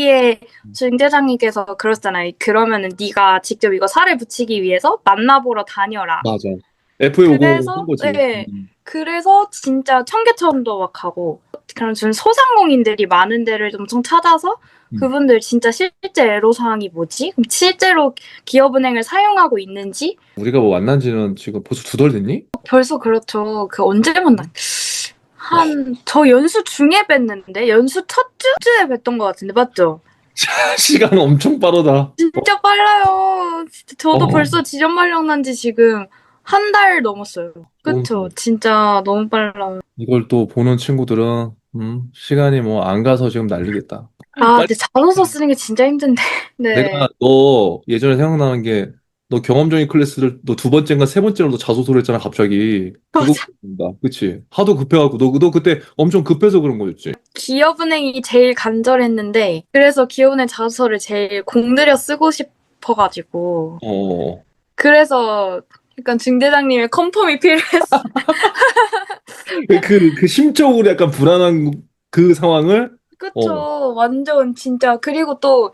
거기에 중대장님께서 그러셨잖아요. 그러면은 네가 직접 이거 살을 붙이기 위해서 만나보러 다녀라. 맞아. FA 오고 그래서, 한 거지. 네. 음. 그래서 진짜 청계천도 막 가고 그런 좀 소상공인들이 많은 데를 엄청 찾아서 음. 그분들 진짜 실제 애로사항이 뭐지? 그럼 실제로 기업은행을 사용하고 있는지 우리가 뭐 만난 지는 지금 벌써 두 달 됐니? 벌써 그렇죠. 그 언제 만났? 한 저 연수 중에 뵀는데 연수 첫 주에 뵀던 것 같은데 맞죠? 시간 엄청 빠르다. 진짜 빨라요. 진짜 저도 어. 벌써 지점 발령난 지 지금 한 달 넘었어요. 그쵸? 어. 진짜 너무 빨라요. 이걸 또 보는 친구들은 음, 시간이 뭐 안 가서 지금 난리겠다. 아, 근데 자소서 쓰는 게 진짜 힘든데. 네. 내가 너 예전에 생각나는 게 너 경험적인 클래스를 너 두 번째인가 세 번째로 너 자소서를 했잖아 갑자기. 그거 맞아. 다 그치? 하도 급해갖고 너, 너 그때 엄청 급해서 그런 거였지. 기업은행이 제일 간절했는데 그래서 기업은행 자소서를 제일 공들여 쓰고 싶어가지고 어. 그래서 약간 중대장님의 컨펌이 필요했어. 그, 그, 그 심적으로 약간 불안한 그 상황을 그쵸. 어. 완전 진짜. 그리고 또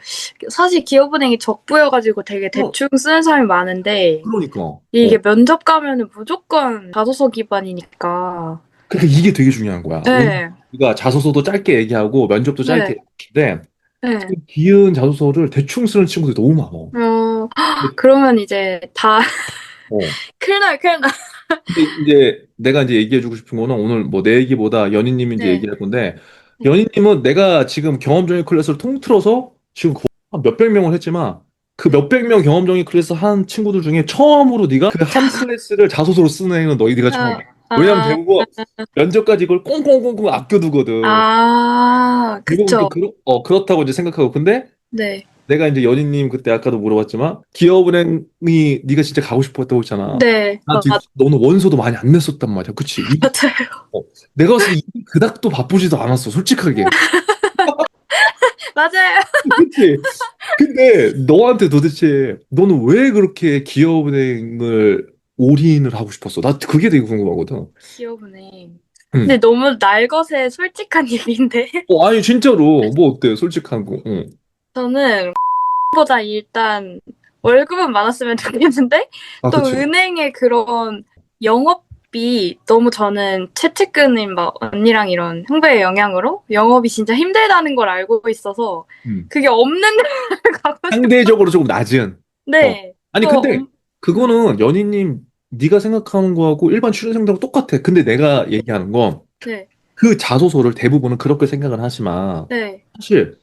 사실 기업은행이 적부여가지고 되게 대충 쓰는 사람이 많은데 그러니까. 이게 어. 면접 가면은 무조건 자소서 기반이니까. 그러니까 이게 되게 중요한 거야. 네. 우리가 자소서도 짧게 얘기하고 면접도 짧게 얘기하는데 네. 그 기은 자소서를 대충 쓰는 친구들이 너무 많아. 어, 그러면 이제 다 어. 큰일 큰일 나. 근데 이제 내가 이제 얘기해주고 싶은 거는 오늘 뭐 내 얘기보다 연희님이 이제 네. 얘기할 건데 연희님은 내가 지금 경험적인 클래스를 통틀어서 지금 한 몇백 명을 했지만 그 몇백 명 경험적인 클래스 한 친구들 중에 처음으로 네가 그 한 클래스를 자소서로 쓰는 애는 너희 네가 처음 이야. 왜냐면 대부분 면접까지 이걸 꽁꽁꽁꽁 아껴두거든. 아, 대부분 그쵸. 또 그렇, 어, 그렇다고 이제 생각하고 근데 네. 내가 이제 연희님 그때 아까도 물어봤지만 기업은행이 네가 진짜 가고 싶었다고 했잖아. 네. 난 어, 되게- 너는 원서도 많이 안 냈었단 말이야. 그치? 이- 맞아요. 내가 봤을 때 이- 그닥도 바쁘지도 않았어. 솔직하게. 맞아요. 그치? 근데 너한테 도대체 너는 왜 그렇게 기업은행을 올인을 하고 싶었어? 나 그게 되게 궁금하거든. 기업은행. 음. 근데 너무 날것의 솔직한 얘기인데. 어, 아니 진짜로 뭐 어때? 솔직한 거. 응. 저는 보다 일단 월급은 많았으면 좋겠는데 아, 또 그치. 은행의 그런 영업이 너무 저는 최측근인 막 언니랑 이런 형배의 영향으로 영업이 진짜 힘들다는 걸 알고 있어서 음. 그게 없는 데를 가고 싶- 상대적으로 조금 낮은. 네. 아니 또 근데 엄- 그거는 연희님 네가 생각하는 거하고 일반 취준생들하고 똑같아. 근데 내가 얘기하는 건 네. 그 자소서를 대부분은 그렇게 생각을 하지만 네. 사실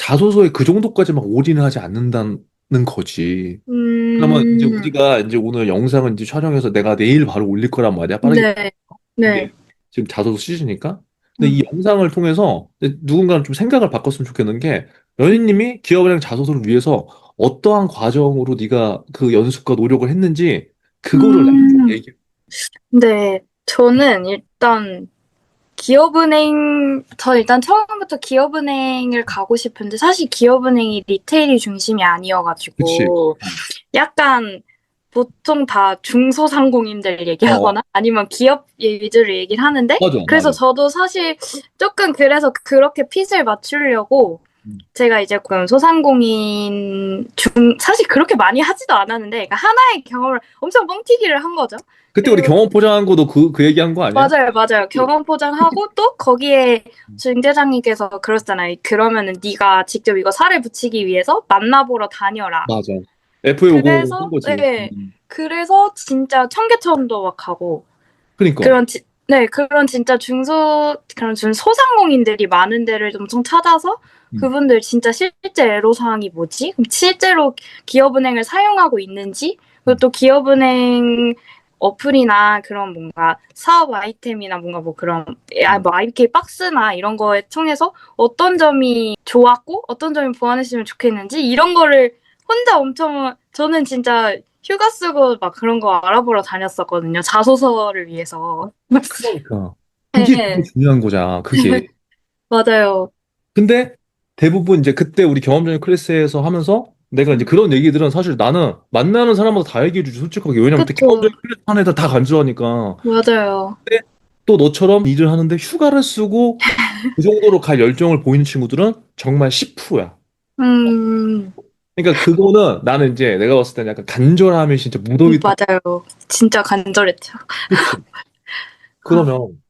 자소서에 그 정도까지 막 올인을 하지 않는다는 거지. 음. 그러면 이제 우리가 이제 오늘 영상을 이제 촬영해서 내가 내일 바로 올릴 거란 말이야. 빠르게 네. 네. 지금 자소서 시즌이니까. 근데 음. 이 영상을 통해서 누군가는 좀 생각을 바꿨으면 좋겠는 게 연희님이 기업은행 자소서를 위해서 어떠한 과정으로 네가 그 연습과 노력을 했는지 그거를 음. 얘기해. 네, 저는 일단 기업은행, 저 일단 처음부터 기업은행을 가고 싶은데 사실 기업은행이 리테일이 중심이 아니어가지고. 약간 보통 다 중소상공인들 얘기하거나 아니면 기업 위주로 얘기를 하는데 맞아, 그래서 맞아. 저도 사실 조금 그래서 그렇게 핏을 맞추려고 음. 제가 이제 소상공인 중 사실 그렇게 많이 하지도 않았는데 그러니까 하나의 경험을 엄청 뻥튀기를 한 거죠. 그때 우리 그리고- 경험 포장한 거도 그, 그 얘기한 거 아니야? 맞아요, 맞아요. 경험 포장하고 또 거기에 중대장님께서 그러셨잖아요. 그러면은 네가 직접 이거 살을 붙이기 위해서 만나보러 다녀라. 맞아. FA 오고 그래서- 한 거지. 네. 음. 그래서 진짜 청계천도 막 가고 그러니까. 그런 지, 네 그런 진짜 중소 그런 중 소상공인들이 많은 데를 엄청 찾아서 음. 그분들 진짜 실제 애로사항이 뭐지? 그럼 실제로 기업은행을 사용하고 있는지 그리고 또 기업은행 어플이나 그런 뭔가 사업 아이템이나 뭔가 뭐 그런 아, 뭐 IK 박스나 이런 거에 통해서 어떤 점이 좋았고 어떤 점이 보완했으면 좋겠는지 이런 거를 혼자 엄청 저는 진짜 휴가 쓰고 막 그런 거 알아보러 다녔었거든요. 자소서를 위해서. 그러니까. 그게 네. 되게 중요한 거잖아. 그게. 맞아요. 근데 대부분 이제 그때 우리 경험적인 클래스에서 하면서 내가 이제 그런 얘기들은 사실 나는 만나는 사람마다 다 얘기해주지 솔직하게 왜냐면 그때 그쵸. 경험적인 클래스 한 애들 다 간주하니까 맞아요. 또 너처럼 일을 하는데 휴가를 쓰고 그 정도로 갈 열정을 보이는 친구들은 정말 10%야. 음, 그러니까 그거는 나는 이제 내가 봤을 때는 약간 간절함이 진짜 묻어있다. 맞아요. 진짜 간절했죠. 그러면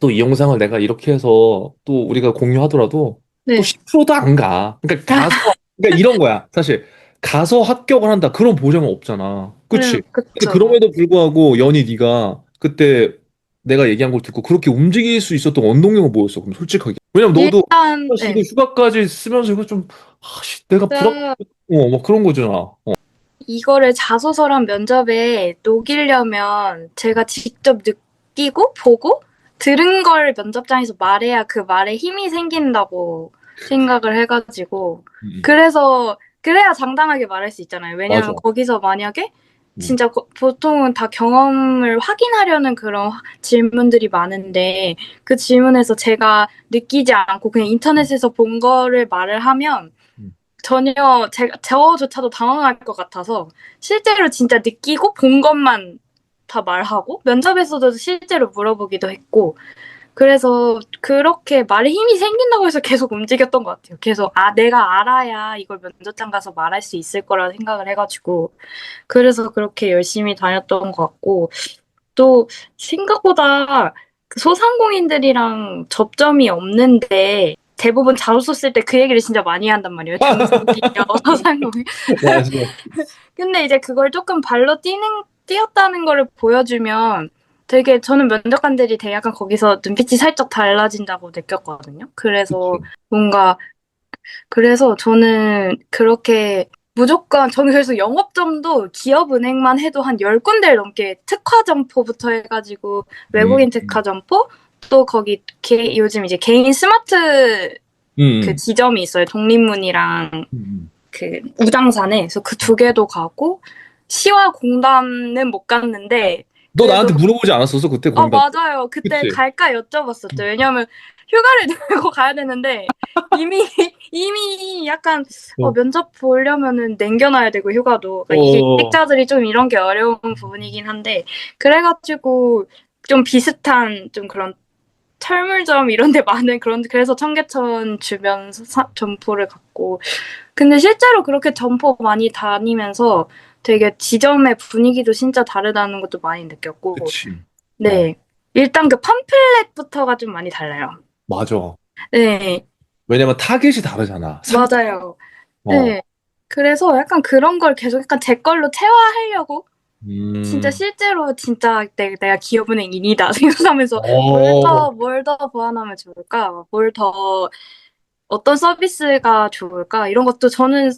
또 이 영상을 내가 이렇게 해서 또 우리가 공유하더라도 네. 또 10%도 안 가. 그러니까 가서 그러니까 이런 거야. 사실 가서 합격을 한다 그런 보장은 없잖아. 그치? 음, 근데 그쵸. 그럼에도 불구하고 연희 네가 그때 내가 얘기한 걸 듣고 그렇게 움직일 수 있었던 원동력은 뭐였어? 그럼 솔직하게. 왜냐면 너도 일단, 지금 네. 휴가까지 쓰면서 이거 좀 아씨 내가 부럽 진짜 어 막 그런 거잖아. 어. 이거를 자소서랑 면접에 녹이려면 제가 직접 느끼고 보고 들은 걸 면접장에서 말해야 그 말에 힘이 생긴다고 생각을 해가지고 음. 그래서 그래야 장당하게 말할 수 있잖아요. 왜냐면 맞아. 거기서 만약에 음. 진짜 거- 보통은 다 경험을 확인하려는 그런 화- 질문들이 많은데 그 질문에서 제가 느끼지 않고 그냥 인터넷에서 본 거를 말을 하면 음. 전혀 제가 저조차도 당황할 것 같아서 실제로 진짜 느끼고 본 것만 다 말하고 면접에서도 실제로 물어보기도 했고 그래서 그렇게 말에 힘이 생긴다고 해서 계속 움직였던 것 같아요. 계속 아 내가 알아야 이걸 면접장 가서 말할 수 있을 거라 생각을 해가지고 그래서 그렇게 열심히 다녔던 것 같고 또 생각보다 그 소상공인들이랑 접점이 없는데 대부분 자소서 쓸 때 그 얘기를 진짜 많이 한단 말이에요. 중소기업 소상공인. 맞아. 근데 이제 그걸 조금 발로 뛰는 뛰었다는 거를 보여주면 되게 저는 면접관들이 되게 약간 거기서 눈빛이 살짝 달라진다고 느꼈거든요. 그래서 뭔가 그래서 저는 그렇게 무조건 저는 그래서 영업점도 기업은행만 해도 한 10군데를 넘게 특화 점포부터 해가지고 외국인 음. 특화 점포 또 거기 개- 요즘 이제 개인 스마트 음. 그 지점이 있어요. 독립문이랑 음. 그 우장산에 그래서 그 두 개도 가고 시와 공단은 못 갔는데 너 나한테 물어보지 않았었어 그때 어 공단? 맞아요 그때 그치? 갈까 여쭤봤었죠 왜냐면 휴가를 내고 가야 되는데 이미 이미 약간 어, 어. 면접 보려면은 남겨놔야 되고 휴가도 그러니까 이게 어. 기획자들이 좀 이런 게 어려운 부분이긴 한데 그래가지고 좀 비슷한 좀 그런 철물점 이런 데 많은 그런 그래서 청계천 주변 사- 점포를 갔고 근데 실제로 그렇게 점포 많이 다니면서 되게 지점의 분위기도 진짜 다르다는 것도 많이 느꼈고 그치. 네 일단 그 팜플렛부터가 좀 많이 달라요 맞아. 네 왜냐면 타겟이 다르잖아. 맞아요 어. 네 그래서 약간 그런 걸 계속 약간 제 걸로 체화하려고 음. 진짜 실제로 진짜 내, 내가 기업은행인이다 생각하면서 어. 뭘 더, 뭘 더 보완하면 좋을까? 뭘 더, 어떤 서비스가 좋을까? 이런 것도 저는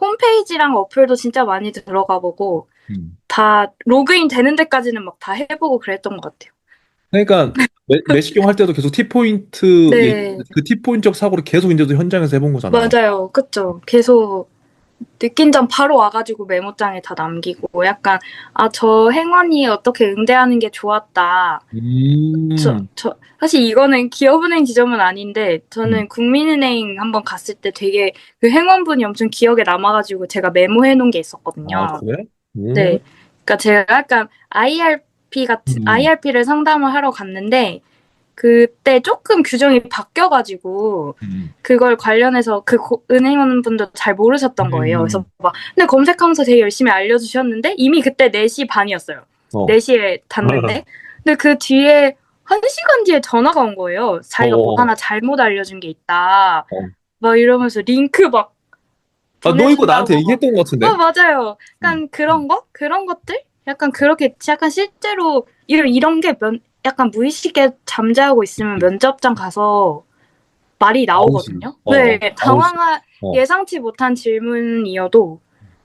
홈페이지랑 어플도 진짜 많이 들어가 보고, 음. 다 로그인 되는 데까지는 막 다 해보고 그랬던 것 같아요. 그러니까 매- 매식경 할 때도 계속 T포인트 네. 그 T포인트적 사고를 계속 이제 도 현장에서 해본 거잖아. 맞아요. 그쵸. 계속 느낀 점 바로 와가지고 메모장에 다 남기고, 약간, 아, 저 행원이 어떻게 응대하는 게 좋았다. 음. 저, 저, 사실 이거는 기업은행 지점은 아닌데, 저는 음. 국민은행 한번 갔을 때 되게 그 행원분이 엄청 기억에 남아가지고 제가 메모해 놓은 게 있었거든요. 아, 그래? 음. 네. 그러니까 제가 약간 IRP 같은, 음. IRP를 상담을 하러 갔는데, 그때 조금 규정이 바뀌어가지고, 음. 그걸 관련해서 그 고- 은행원분도 잘 모르셨던 거예요. 음. 그래서 막, 근데 검색하면서 되게 열심히 알려주셨는데, 이미 그때 4시 반이었어요. 어. 4시에 닫는데. 근데 그 뒤에, 한 시간 뒤에 전화가 온 거예요. 자기가 어. 뭐 하나 잘못 알려준 게 있다. 어. 막 이러면서 링크 막. 아, 너 이거 나한테 보내준다고 얘기했던 것 같은데? 어, 맞아요. 약간 그런 거? 그런 것들? 약간 그렇게, 약간 실제로, 이런, 이런 게 면, 약간 무의식에 잠재하고 있으면 면접장 가서 말이 나오거든요. 어, 네, 나오지. 당황한, 어. 예상치 못한 질문이어도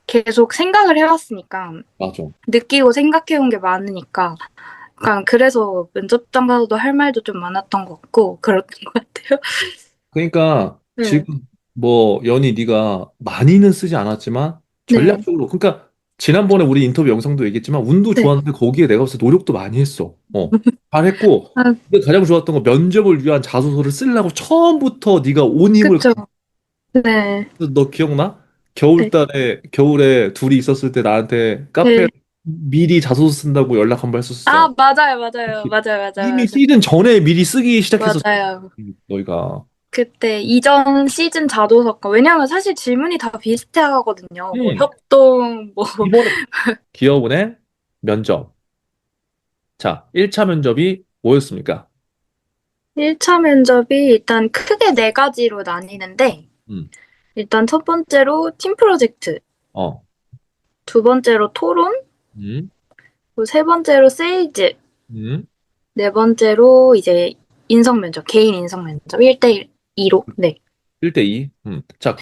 계속 생각을 해왔으니까, 맞아. 느끼고 생각해온 게 많으니까, 약간 그래서 면접장 가서도 할 말도 좀 많았던 것 같고, 그랬던 것 같아요. 그러니까 네. 지금 뭐 연희 네가 많이는 쓰지 않았지만 네. 전략적으로 그러니까 지난번에 우리 인터뷰 영상도 얘기했지만 운도 네. 좋았는데 거기에 내가 때 노력도 많이 했어. 어. 잘했고 아. 근데 가장 좋았던 건 면접을 위한 자소서를 쓰려고 처음부터 네가 온 힘을 그쵸. 네. 너 기억나? 겨울달에 겨울에 둘이 있었을 때 나한테 카페 네. 미리 자소서 쓴다고 연락 한 번 했었어. 아, 맞아요, 맞아요, 맞아요, 맞아요. 이미 시즌 전에 미리 쓰기 시작했었어. 맞아요. 너희가. 그때 이전 시즌 자도서관 왜냐면 사실 질문이 다 비슷하거든요. 뭐 음. 협동 뭐 이번에 기업은행 면접. 자, 1차 면접이 뭐였습니까? 1차 면접이 일단 크게 네 가지로 나뉘는데 음. 일단 첫 번째로 팀 프로젝트, 어. 두 번째로 토론, 음. 그리고 세 번째로 세일즈, 음. 네 번째로 이제 인성 면접, 개인 인성 면접 1대 2로. 네. 1대 2. 음. 자,